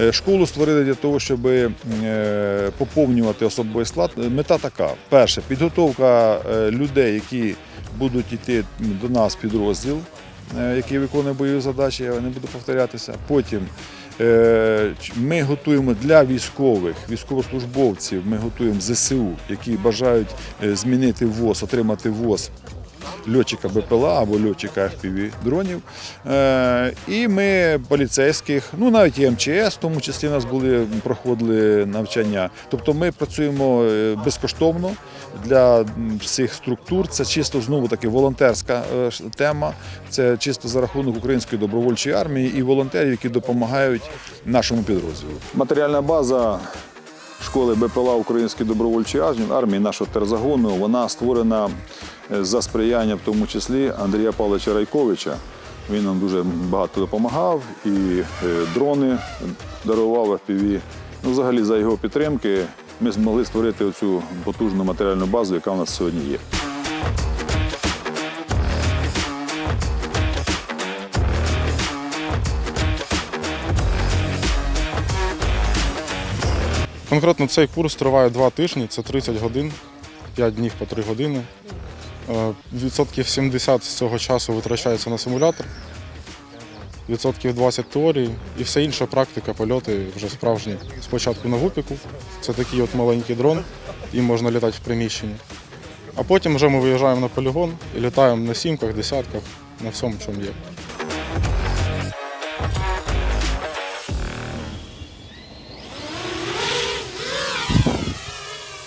Е, Школу створили для того, щоб е, поповнювати особовий склад. Мета така: перше, підготовка е, людей, які будуть йти до нас підрозділ, е, який виконує бойові задачі, я не буду повторятися. Потім е, ми готуємо для військових, військовослужбовців, ми готуємо ЗСУ, які бажають е, змінити ВОЗ, отримати ВОЗ льотчика БПЛА або льотчика FPV дронів. Е, І ми поліцейських, ну навіть і МЧС, в тому числі нас були проходили навчання. Тобто ми працюємо е, безкоштовно для всіх структур. Це чисто знову таки волонтерська е, тема. Це чисто за рахунок української добровольчої армії і волонтерів, які допомагають нашому підрозділу. Матеріальна база школи БПЛА Української добровольчої армії, армії нашого терзагону, вона створена е, за сприяння, в тому числі Андрія Павловича Райковича. Він нам дуже багато допомагав і е, дрони дарував FPV. Ну, взагалі, за його підтримки ми змогли створити оцю потужну матеріальну базу, яка у нас сьогодні є. Конкретно цей курс триває два тижні, це 30 годин, 5 днів по 3 години. Е, Відсотків 70 з цього часу витрачається на симулятор, відсотків 20 теорії і все інше практика, польоти вже справжні. Спочатку на гупіку, це такий от маленький дрон, їм можна літати в приміщенні. А потім вже ми виїжджаємо на полігон і літаємо на сімках, десятках, на всьому, чому є.